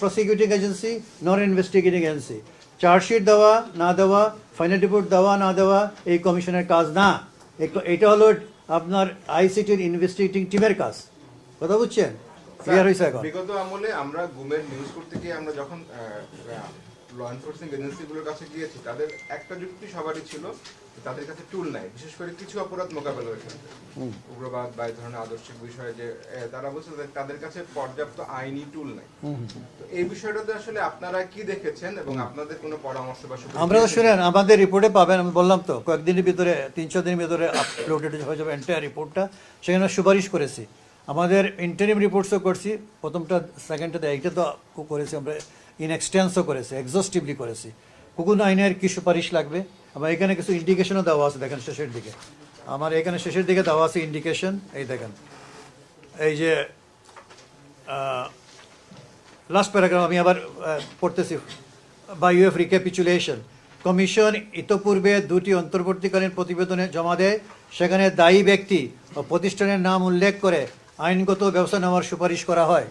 Prosecuting agency non investigating agency chargesheet দেওয়া না দেওয়া ফাইনাল রিপোর্ট দেওয়া না দেওয়া এই কমিশনের কাজ না। এটা হলো আপনার আইসিটির ইনভেস্টিগেটিং টিমের কাজ। কথা বুঝছেন? ক্লিয়ার হয়েছে এখন। বিগত আমলে আমরা গুমের নিউজ করতে গিয়ে আমরা যখন ল এনফোর্সিং এজেন্সিগুলোর কাছে গিয়েছি তাদের একটা যুক্তি সবারই ছিল তাদের কাছে টুল নাই বিশেষ করে কিছু অপরাধ মোকাবেলার ক্ষেত্রে উগ্রবাদ বা এই ধরনের আদর্শিক বিষয়ে যে তারা বলছে তাদের কাছে পর্যাপ্ত আইনি টুল নাই। তো এই বিষয়টাতে আসলে আপনারা কি দেখেছেন এবং আপনাদের কোনো পরামর্শ বা আমরা তো শুনেন আমাদের রিপোর্টে পাবেন আমি বললাম তো কয়েকদিনের ভিতরে তিন চার দিনের ভিতরে আপলোডেড হয়ে যাবে এন্টায়ার রিপোর্টটা সেখানে সুপারিশ করেছি। আমাদের ইন্টারিম রিপোর্টসও করছি প্রথমটা সেকেন্ডটা এইটা তো করেছি আমরা। ইন এক্সটেন্সও করেছি এক্সস্টিভলি করেছি। কুকুন আইনের কি সুপারিশ লাগবে? আমার এখানে কিছু ইন্ডিকেশনও দেওয়া আছে, দেখেন শেষের দিকে। আমার এখানে শেষের দিকে দেওয়া আছে ইন্ডিকেশন এই দেখেন। এই যে লাস্ট প্যারাগ্রাফ আমি আবার পড়তেছি। বা ইউএফ রিক্যাপিচুলেশন কমিশন ইতপূর্বে দুটি অন্তর্বর্তীকালীন প্রতিবেদনে জমা দেয়, সেখানে দায়ী ব্যক্তি ও প্রতিষ্ঠানের নাম উল্লেখ করে আইনগত ব্যবস্থা নেওয়ার সুপারিশ করা হয়।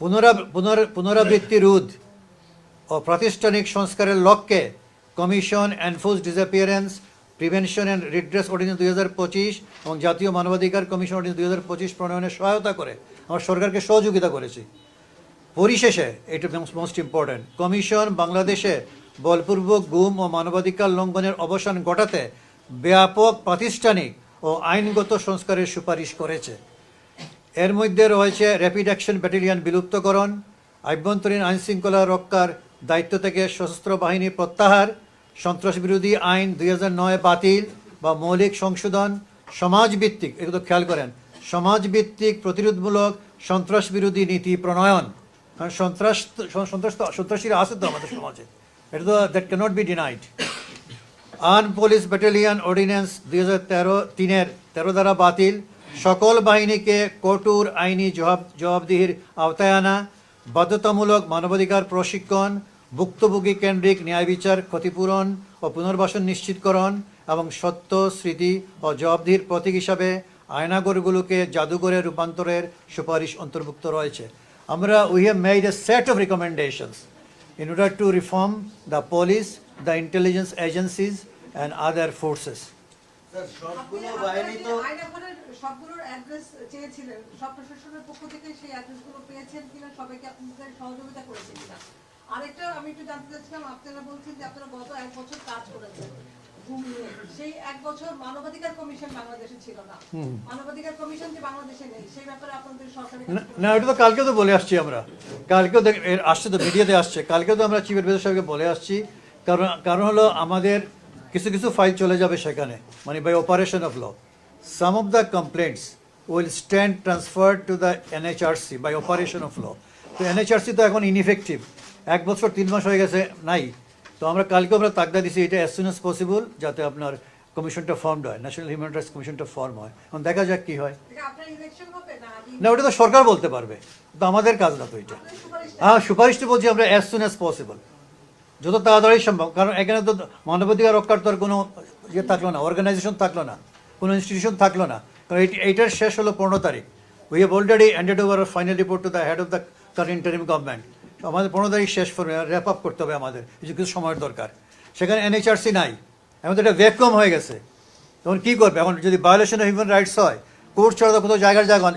পুনরাবৃত্তি রোধ ও প্রাতিষ্ঠানিক সংস্কারের লক্ষ্যে commission enforce disappearance, prevention and redress ordinance দুই হাজার পঁচিশ এবং জাতীয় মানবাধিকার কমিশন অর্ডিন্যান্স দুই হাজার পঁচিশ প্রণয়নে সহায়তা করে। আমরা সরকারকে সহযোগিতা করেছি। পরিশেষে, এটা মোস্ট ইম্পর্ট্যান্ট কমিশন বাংলাদেশে বলপূর্বক গুম ও মানবাধিকার লঙ্ঘনের অবসান ঘটাতে ব্যাপক প্রাতিষ্ঠানিক ও আইনগত সংস্কারের সুপারিশ করেছে। এর মধ্যে রয়েছে র্যাপিড অ্যাকশন ব্যাটালিয়ন বিলুপ্তকরণ, আভ্যন্তরীণ আইন শৃঙ্খলা রক্ষার দায়িত্ব থেকে সশস্ত্র বাহিনী প্রত্যাহার, সন্ত্রাস বিরোধী আইন দুই বাতিল বা মৌলিক সংশোধন, সমাজভিত্তিক এগুলো খেয়াল করেন, সমাজভিত্তিক প্রতিরোধমূলক সন্ত্রাস বিরোধী নীতি প্রণয়ন। কারণ সন্ত্রাস সন্ত্রাস সন্ত্রাসীরা আছে তো আমাদের সমাজে, এটা তো that cannot be denied arm police battalion ordinance দুই হাজার তেরো তিনের তেরো দ্বারা বাতিল সকল বাহিনীকে কঠোর আইনি জবাব জবাবদিহির আওতায় আনা বাধ্যতামূলক মানবাধিকার প্রশিক্ষণ ভুক্তভোগী কেন্দ্রিক ন্যায় বিচার ক্ষতিপূরণ ও পুনর্বাসন নিশ্চিতকরণ এবং সত্য স্মৃতি ও জবাবদিহির প্রতীক হিসাবে আয়নাগরগুলোকে জাদুঘরে রূপান্তরের সুপারিশ অন্তর্ভুক্ত রয়েছে আমরা we have made a set of recommendations in order to reform the police, the intelligence agencies, and other forces. Sir সবগুলো বাহিনী তো সবগুলোর অ্যাড্রেস চেয়েছিলেন সব প্রশাসনের পক্ষ থেকে সেই অ্যাড্রেসগুলো পেয়েছেন কিনা সবাইকে আপনাদের সহযোগিতা করেছে কিনা? আরেকটা আমি একটু জানতে চাচ্ছিলাম আপনারা বলছেন যে আপনারা গত এক বছর কাজ করেছেন। সেই এক বছর মানবাধিকার কমিশন বাংলাদেশে ছিল না। মানবাধিকার কমিশন যে বাংলাদেশে নেই সেই ব্যাপারে আপনাদের সরকারি না- ওটা তো কালকে তো বলে আসছি আমরা। কালকেও দেখ- আসছে তো মিডিয়াতে আসছে। কালকে তো আমরা চিফ এডভাইজার সাহেবকে বলে আসছি। কারণ কারণ হলো আমাদের কিছু কিছু ফাইল চলে যাবে সেখানে মানে by operation of law some of the complaints will stand transfer to the NHRC by operation of law তো এনএচআরসি তো এখন ইনইফেক্টিভ এক বছর তিন মাস হয়ে গেছে নাই। তো আমরা কালকে আমরা তাকদা দিছি এটা অ্যাজ সুন অ্যাজ পসিবল যাতে আপনার কমিশনটা ফর্মড হয় ন্যাশনাল হিউম্যান রাইটস কমিশনটা ফর্ম হয়। এখন দেখা যাক কী হয়। না? ওটা তো সরকার বলতে পারবে। তো আমাদের কাজ না তো এটা। হ্যাঁ সুপারিশটা বলছি আমরা অ্যাজ সুন অ্যাজ পসিবল যত তাড়াতাড়ি সম্ভব, কারণ এখানে তো মানবাধিকার রক্ষার তো আর কোনো ইয়ে থাকল না অর্গানাইজেশন থাকল না, কোনো ইনস্টিটিউশন থাকল না। কারণ এইটার শেষ হলো পনেরো তারিখ। We have already handed over final report to the head of the current interim government আমাদের পনেরো তারিখ শেষ করবে র্যাপ আপ করতে হবে আমাদের, কিছু কিছু সময়ের দরকার। সেখানে এনএইচআরসি নাই। এখন তো এটা ভ্যাকুয়াম হয়ে গেছে। তখন কী করবে? এখন যদি ভায়োলেশন অফ হিউম্যান রাইটস হয় কোর্ট ছাড়া তো কোথাও জায়গার জায়গা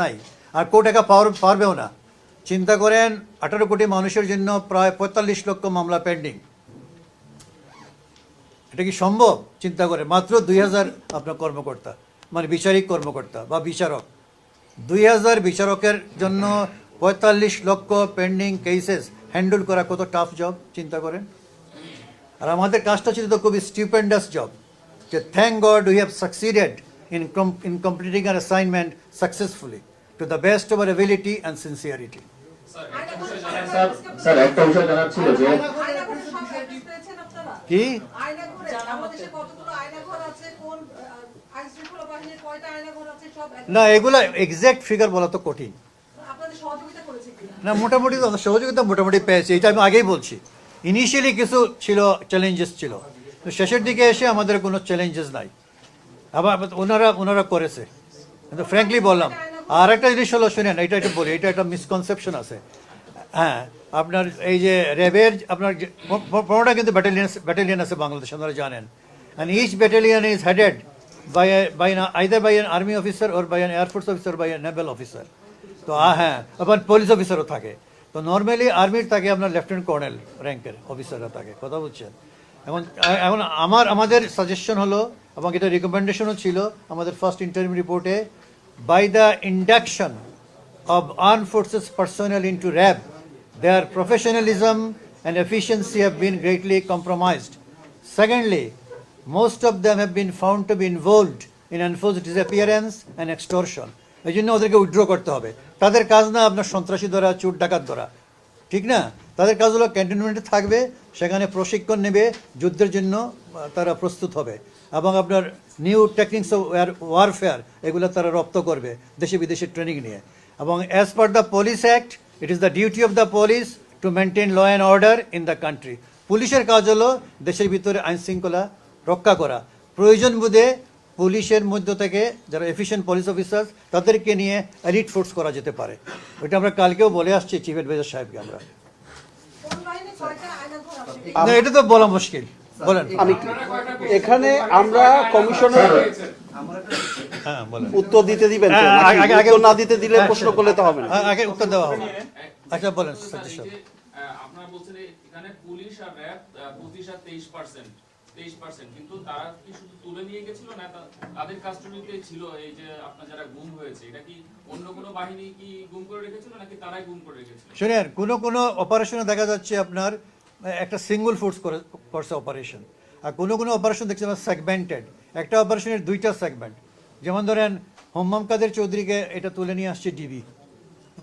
নাই। আর কোর্ট একা পাওয়ার, পারবেও না। চিন্তা করেন, আঠারো কোটি মানুষের জন্য প্রায় পঁয়তাল্লিশ লক্ষ মামলা পেন্ডিং এটা কি সম্ভব? চিন্তা করে। মাত্র দুই হাজার আপনার কর্মকর্তা মানে বিচারিক কর্মকর্তা বা বিচারক। দুই হাজার বিচারকের জন্য পঁয়তাল্লিশ লক্ষ পেন্ডিং কেসেস হ্যান্ডেল করা কত টাফ জব চিন্তা করেন। আর আমাদের কাজটা ছিল তো খুবই স্টিপেন্ডাস জব যে thank God we have succeeded in in completing our assignment successfully to the best of our ability and sincerity না, এগুলা এক্সাক্ট ফিগার বলা তো কঠিন। না, মোটামুটি সহযোগিতা মোটামুটি পেয়েছি, এটা আমি আগেই বলছি। ইনিশিয়ালি কিছু ছিল চ্যালেঞ্জেস ছিল। তো শেষের দিকে এসে আমাদের কোনো চ্যালেঞ্জেস নাই। আবার ওনারা ওনারা করেছে। কিন্তু ফ্র্যাঙ্কলি বললাম আর একটা জিনিস হলো, শুনেন, এটা একটা বলি, এটা একটা মিসকনসেপশন আছে। হ্যাঁ আপনার এই যে র্যাবের আপনার পনেরোটা কিন্তু ব্যাটালিয়ান ব্যাটালিয়ান আছে বাংলাদেশ, আপনারা জানেন। And each battalion is headed by by either by an army officer or by an air force officer by naval officer তো হ্যাঁ আবার পুলিশ অফিসারও থাকে। তো নর্মালি আর্মির থাকে আপনার লেফটেন্যান্ট কর্নেল র্যাঙ্কের অফিসাররা থাকে, কথা বুঝছেন? এখন এখন আমার, আমাদের সাজেশন হলো এবং এটা রিকমেন্ডেশনও ছিল, আমাদের ফার্স্ট ইন্টারভিউ রিপোর্টে by the induction of armed forces personnel into RAB, their professionalism and efficiency have been greatly compromised. Secondly, most of them have been found to be involved in enforced disappearance and extortion. এই জন্য ওদেরকে withdraw করতে হবে তাদের কাজ না আপনার সন্ত্রাসী ধরা চোর ডাকাত ধরা ঠিক না তাদের কাজ হলো ক্যান্টনমেন্টে থাকবে সেখানে প্রশিক্ষণ নেবে যুদ্ধের জন্য তারা প্রস্তুত হবে এবং আপনার নিউ টেকনিক্স অফ ওয়ারফেয়ার এগুলো তারা রপ্ত করবে দেশে বিদেশে ট্রেনিং নিয়ে। এবং as per the police act it is the duty of the police to maintain law and order in the country পুলিশের কাজ হলো দেশের ভিতরে আইন শৃঙ্খলা রক্ষা করা। প্রয়োজন বোধে পুলিশের মধ্য থেকে যারা এফিশিয়েন্ট পুলিশ অফিসার তাদেরকে নিয়ে এলিট ফোর্স করা যেতে পারে। ওইটা আমরা কালকেও বলে আসছি চিফ অ্যাডভাইজার সাহেবকে আমরা। না, এটা তো বলা মুশকিল। বলেন। আমি এখানে আমরা কমিশনের হ্যাঁ উত্তর দিতে দিবেন তো? হ্যাঁ? আগে- আগে- না দিতে দিলে হ্যাঁ, প্রশ্ন করলে তো হবে না। আগে উত্তর দেওয়া হবে। আচ্ছা বলেন কথা সতীশ এই সাহেব। যে, আহ, আপনারা বলছেন এখানে পুলিশ আর র্যাব পঁচিশ আর তেইশ পার্সেন্ট তেইশ পার্সেন্ট। কিন্তু তারা কি শুধু তুলে নিয়ে গেছিল না তাদের কাস্টডিতে ছিল এই যে আপনার যারা গুম হয়েছে? এটা কি অন্য কোনো বাহিনী কি গুম করে রেখেছিল নাকি তারাই গুম করে রেখেছিল? শুনেন কোনো কোনো অপারেশনে দেখা যাচ্ছে আপনার একটা সিঙ্গল ফোর্স করে করছে অপারেশন আর কোনো কোনো অপারেশন দেখছি আমরা সেগমেন্টেড একটা অপারেশনের দুইটা সেগমেন্ট যেমন ধরেন হোম্মাম কাদের চৌধুরীকে এটা তুলে নিয়ে আসছে ডিবি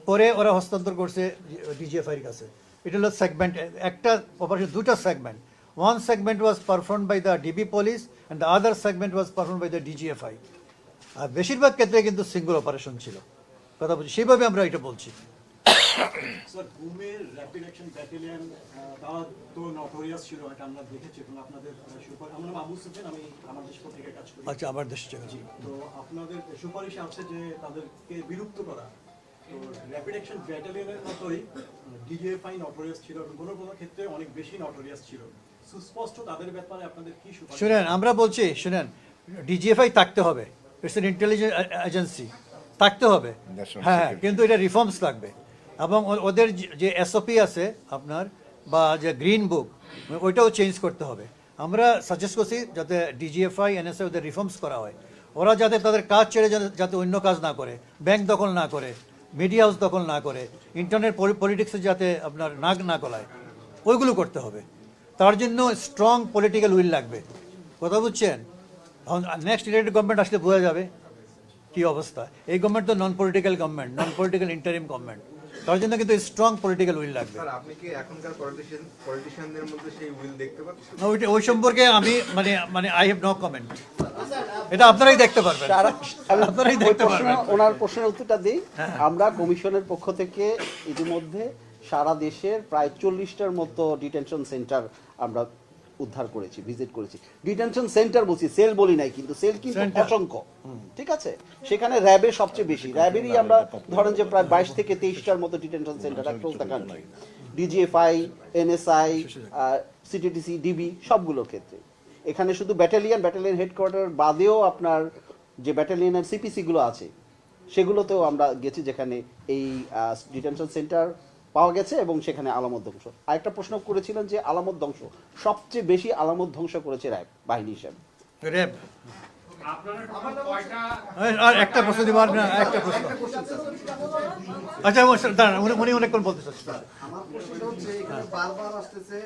পরে ওরা হস্তান্তর করছে ডিজিএফআইয়ের কাছে। এটা হলো সেগমেন্ট একটা অপারেশন দুটা segment one segment was perform by the DB police and the other segment was perform by the DGFI আর বেশিরভাগ ক্ষেত্রে কিন্তু সিঙ্গল অপারেশন ছিল। কথা বলছি, সেইভাবে আমরা এটা বলছি। স্যার ঘুমের র্যাপিড অ্যাকশন ব্যাটালিয়ন তারা তো নটোরিয়াস ছিল এটা আমরা দেখেছি এবং আপনাদের সুপার আমার নাম আবু সুফিয়ান আমি আমার দেশ পত্রিকায় কাজ করি। আচ্ছা আমার দেশ থেকে জি তো আপনাদের সুপারিশে আছে যে তাদেরকে বিলুপ্ত করা। তো র্যাপিড অ্যাকশন ব্যাটালিয়নের মতোই ডিজিএফআই নটোরিয়াস ছিল এবং কোনো কোনো ক্ষেত্রে অনেক বেশি নটোরিয়াস ছিল। সুস্পষ্ট তাদের ব্যাপারে আপনাদের কি সুপারিশ? শুনেন আমরা বলছি শুনেন ডিজিএফআই থাকতে হবে। ইটস ইন্টেলিজেন্স এজেন্সি থাকতে হবে। হ্যাঁ কিন্তু এটা রিফর্মস লাগবে। এবং ওদের যে- এসওপি আছে আপনার, বা যে গ্রিন বুক ওইটাও চেঞ্জ করতে হবে। আমরা সাজেস্ট করছি যাতে ডিজিএফআই এনএসএ ওদের রিফর্মস করা হয়। ওরা যাতে তাদের কাজ ছেড়ে যাতে অন্য কাজ না করে ব্যাংক দখল না করে মিডিয়া হাউস দখল না করে ইন্টারনেট পলিটিক্সে যাতে আপনার নাক না গলায়, ওইগুলো করতে হবে। তার জন্য স্ট্রং পলিটিক্যাল উইল লাগবে। কথা বুঝছেন? নেক্সট ইলেক্টেড গভর্নমেন্ট আসলে বোঝা যাবে কি অবস্থা। এই গভর্নমেন্ট তো non political government non political interim government তার জন্য কিন্তু স্ট্রং পলিটিক্যাল উইল লাগবে। স্যার আপনি কি এখনকার পলিটিশিয়ান পলিটিশিয়ানদের মধ্যে সেই উইল দেখতে পাচ্ছেন? না, ওইটা ওই সম্পর্কে আমি মানে মানে আই হ্যাভ নো কমেন্ট এটা আপনারাই দেখতে পারবেন। আপনারাই দেখতে পারবেন। ওনার প্রশ্নের উত্তরটা দিই। হ্যাঁ। আমরা কমিশনের পক্ষ থেকে ইতিমধ্যে সারা দেশের প্রায় চল্লিশটার মতো ডিটেনশন সেন্টার আমরা উদ্ধার করেছি ভিজিট করেছি। ডিটেনশন সেন্টার বলছি সেল বলি নাই কিন্তু সেল কিন্তু। অসংখ্য। ঠিক আছে? সেখানে র্যাবের সবচেয়ে বেশি। র্যাবেরই আমরা ধরেন যে প্রায় বাইশ থেকে তেইশটার মতো detention centre across the country DGFI NSI CTTC DB সবগুলোর ক্ষেত্রে। এখানে শুধু ব্যাটালিয়ন ব্যাটালিয়ন হেডকোয়ার্টার বাদেও আপনার যে ব্যাটালিয়নের সিপিসি গুলো আছে সেগুলোতেও আমরা গেছি যেখানে এই ডিটেনশন সেন্টার পাওয়া গেছে এবং সেখানে আলামত ধ্বংস। আরেকটা প্রশ্ন করেছিলেন যে আলামত ধ্বংস সবচেয়ে বেশি আলামত ধ্বংস করেছে র্যাব বাহিনী হিসেবে। র্যাব। আপনারা টোটাল কয়টা আর একটা প্রশ্ন দিব একটা প্রশ্ন। আচ্ছা দাঁড়ান উনি উনি অনেকক্ষণ বলতে চাচ্ছেন। হচ্ছে এখানে বারবার আসতেছে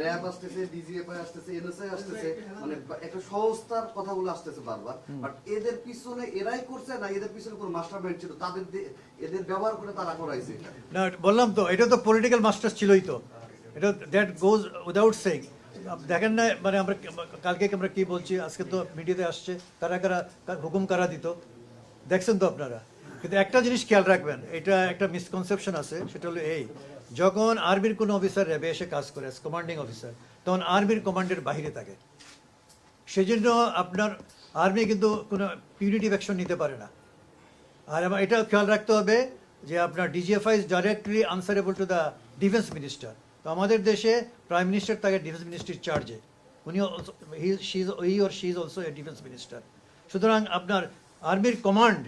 র্যাব আসতেছে ডিজিএফআই আসতেছে এনএসআই আসতেছে মানে একটা সংস্থার কথাগুলো আসতেছে বারবার। বাট এদের পিছনে এরাই করছে না এদের পিছনে কোনো মাস্টার ছিল তাদের এদের ব্যবহার করে তারা করাইছে। না বললাম তো এটা তো পলিটিক্যাল মাস্টার্স ছিলই তো। এটা দ্যাট গোজ উইদাউট সেইং দেখেন না মানে আমরা কালকে আমরা কি বলছি আজকে তো মিডিয়াতে আসছে কারা কারা হুকুম কারা দিত? দেখছেন তো আপনারা? কিন্তু একটা জিনিস খেয়াল রাখবেন এটা একটা মিসকনসেপশন আছে সেটা হলো এই যখন আর্মির কোনো অফিসার র্যাবে এসে কাজ করে কমান্ডিং অফিসার তখন আর্মির কমান্ডের বাইরে থাকে। সেই জন্য আপনার আর্মি কিন্তু কোনো পিউনিটিভ অ্যাকশন নিতে পারে না। আর আমার, এটা খেয়াল রাখতে হবে যে আপনার DGFI is directly answerable to the defence minister তো আমাদের দেশে প্রাইম মিনিস্টার তাকে ডিফেন্স মিনিস্ট্রির চার্জে উনি he or she is also a defence minister সুতরাং আপনার আর্মির কমান্ড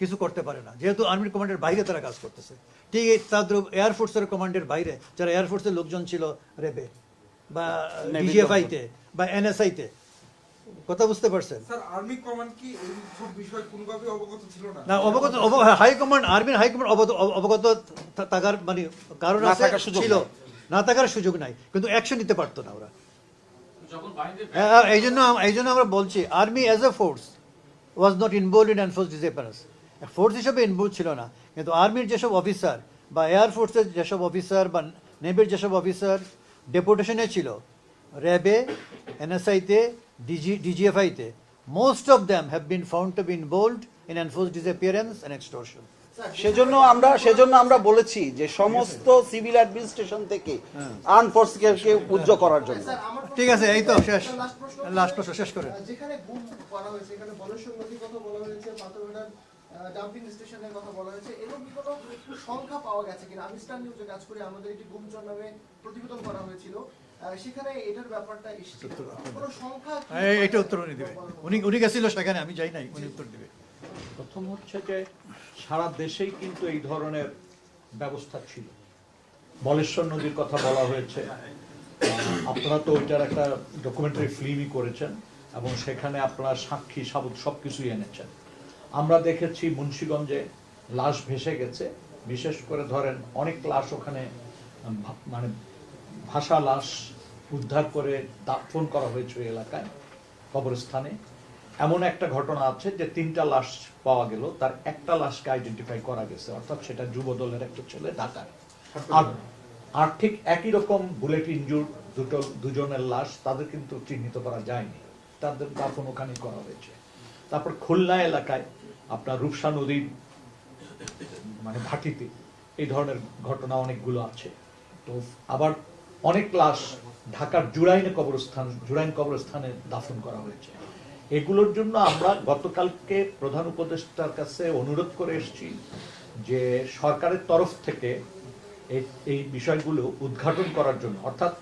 কিছু করতে পারে না। যেহেতু আর্মির কমান্ডের বাইরে তারা কাজ করতেছে। ঠিক তাদের এয়ারফোর্সের কমান্ডের বাইরে যারা এয়ারফোর্সের লোকজন ছিল রেবে বা ডিজিএফআইতে বা এনএসআইতে কথা বুঝতে পারছেন? স্যার আর্মি কমান্ড কি এই সব বিষয় কোনোভাবে অবগত ছিল না? না অবগত হাই কমান্ড আর্মির হাই কমান্ড অবগত অবগত থাকার মানে কারণ আছে সুযোগ ছিল। নাই। না থাকার সুযোগ নাই কিন্তু অ্যাকশন নিতে পারতো না ওরা। যখন বাহিনীর হ্যাঁ, এই জন্য এই জন্য আমরা বলছি army as a force was not involve in enforce disappearance force হিসেবে ইনভলভ ছিল না কিন্তু আর্মির যেসব অফিসার বা এয়ার ফোর্সের যেসব অফিসার বা নেভির যেসব অফিসার ডেপুটেশনে ছিল র্যাবে এনএসআইতে DG ডিজিএফআইতে most of them have been found to be involved in enforce disappearance and extortion সেজন্য আমরা সেজন্য আমরা বলেছি যে সমস্ত সিভিল অ্যাডমিনিস্ট্রেশন থেকে আর্ম ফোর্সকে উজ্জ্ব করার জন্য। ঠিক আছে এই তো শেষ। লাস্ট প্রশ্ন শেষ করে। যেখানে গুম করা হয়েছে এখানে নদীর কথা বলা হয়েছে পাথরঘাটার ডাম্পিং স্টেশনের কথা বলা হয়েছে এরকম কি কোনো সংখ্যা পাওয়া গেছে কিনা। আমি স্টার নিউজে কাজ করি আমাদের একটি গুমচর নামে প্রতিবেদন করা হয়েছিল। আহ, সেখানে এটার ব্যাপারটা এসেছে। কোনো সংখ্যা এইটা উত্তর উনি দেবে। উনি উনি গেছিল সেখানে আমি যাই নাই উনি উত্তর দেবে। প্রথম হচ্ছে যে সারা দেশেই কিন্তু এই ধরনের ব্যবস্থা ছিল। বলেশ্বর নদীর কথা বলা হয়েছে। আপনারা তো ওইটার একটা ডকুমেন্টারি ফিল্মই করেছেন এবং সেখানে আপনারা সাক্ষী সাবুত সব কিছুই এনেছেন। আমরা দেখেছি মুন্সীগঞ্জে লাশ ভেসে গেছে। বিশেষ করে ধরেন অনেক লাশ ওখানে মানে ভাষা লাশ উদ্ধার করে দাফন করা হয়েছে এলাকায়, কবরস্থানে। এমন একটা ঘটনা আছে যে তিনটা লাশ পাওয়া গেল, তার একটা লাশকে আইডেন্টিফাই করা গেছে, অর্থাৎ সেটা যুব দলের একটা ছেলে ঢাকায় আর আর ঠিক একই রকম বুলেট ইনজুর দুটো, দুজনের লাশ তাদের কিন্তু চিহ্নিত করা যায়নি। তাদের দাফন ওখানে করা হয়েছে। তারপর খুলনা এলাকায় আপনার রূপসা নদীর মানে ভাটিতে এই ধরনের ঘটনা অনেকগুলো আছে। তো আবার অনেক লাশ ঢাকার জুরাইনে কবরস্থান, জুরাইন কবরস্থানে দাফন করা হয়েছে। এগুলোর জন্য আমরা গতকালকে প্রধান উপদেষ্টার কাছে অনুরোধ করে এসেছি যে সরকারের তরফ থেকে এই এই বিষয়গুলো উদ্ঘাটন করার জন্য, অর্থাৎ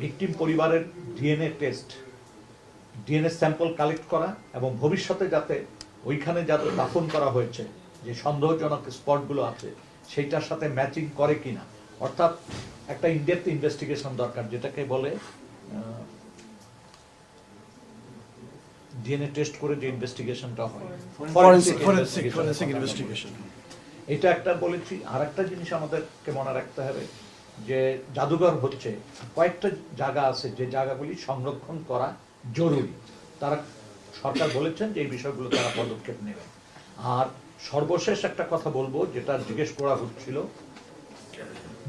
ভিকটিম পরিবারের DNA test DNA sample collect করা এবং ভবিষ্যতে যাতে ওইখানে যাতে দাফন করা হয়েছে যে সন্দেহজনক স্পটগুলো আছে সেইটার সাথে ম্যাচিং করে কিনা। অর্থাৎ একটা ইনডেপথ ইনভেস্টিগেশন দরকার যেটাকে বলে ডিএনএ টেস্ট করে যে ইনভেস্টিগেশনটা হয়। এটা একটা বলেছি আর একটা জিনিস আমাদেরকে মনে রাখতে হবে যে জাদুঘর হচ্ছে কয়েকটা জায়গা আছে যে জায়গাগুলি সংরক্ষণ করা জরুরি। তারা সরকার বলেছেন যে এই বিষয়গুলো তারা পদক্ষেপ নেবে। আর সর্বশেষ একটা কথা বলব, যেটা জিজ্ঞেস করা হচ্ছিল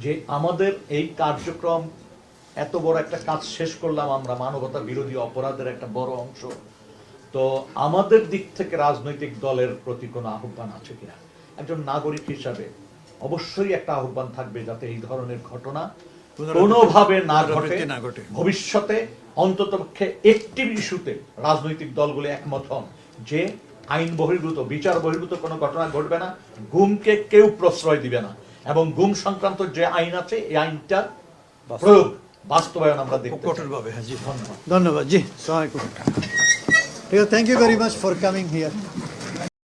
যে আমাদের এই কার্যক্রম এত বড় একটা কাজ শেষ করলাম আমরা, মানবতা বিরোধী অপরাধের একটা বড় অংশ। তো আমাদের দিক থেকে রাজনৈতিক দলের প্রতি কোনো আহ্বান আছে কিনা? একজন নাগরিক হিসাবে অবশ্যই একটা আহ্বান থাকবে যাতে এই ধরনের ঘটনা কোনোভাবে না ঘটে না ঘটে। ভবিষ্যতে অন্ততপক্ষে একটি ইস্যুতে রাজনৈতিক দলগুলো একমত হন যে আইন বহির্ভূত বিচার বহির্ভূত কোনো ঘটনা ঘটবে না গুমকে কেউ প্রশ্রয় দিবে না। এবং গুম সংক্রান্ত যে আইন আছে এই আইনটা প্রয়োগ বাস্তবায়ন আমরা চাই। কঠোরভাবে হ্যাঁ জি। ধন্যবাদ। ধন্যবাদ জি সালামালাইকুম। ঠিক আছে thank you very much for coming here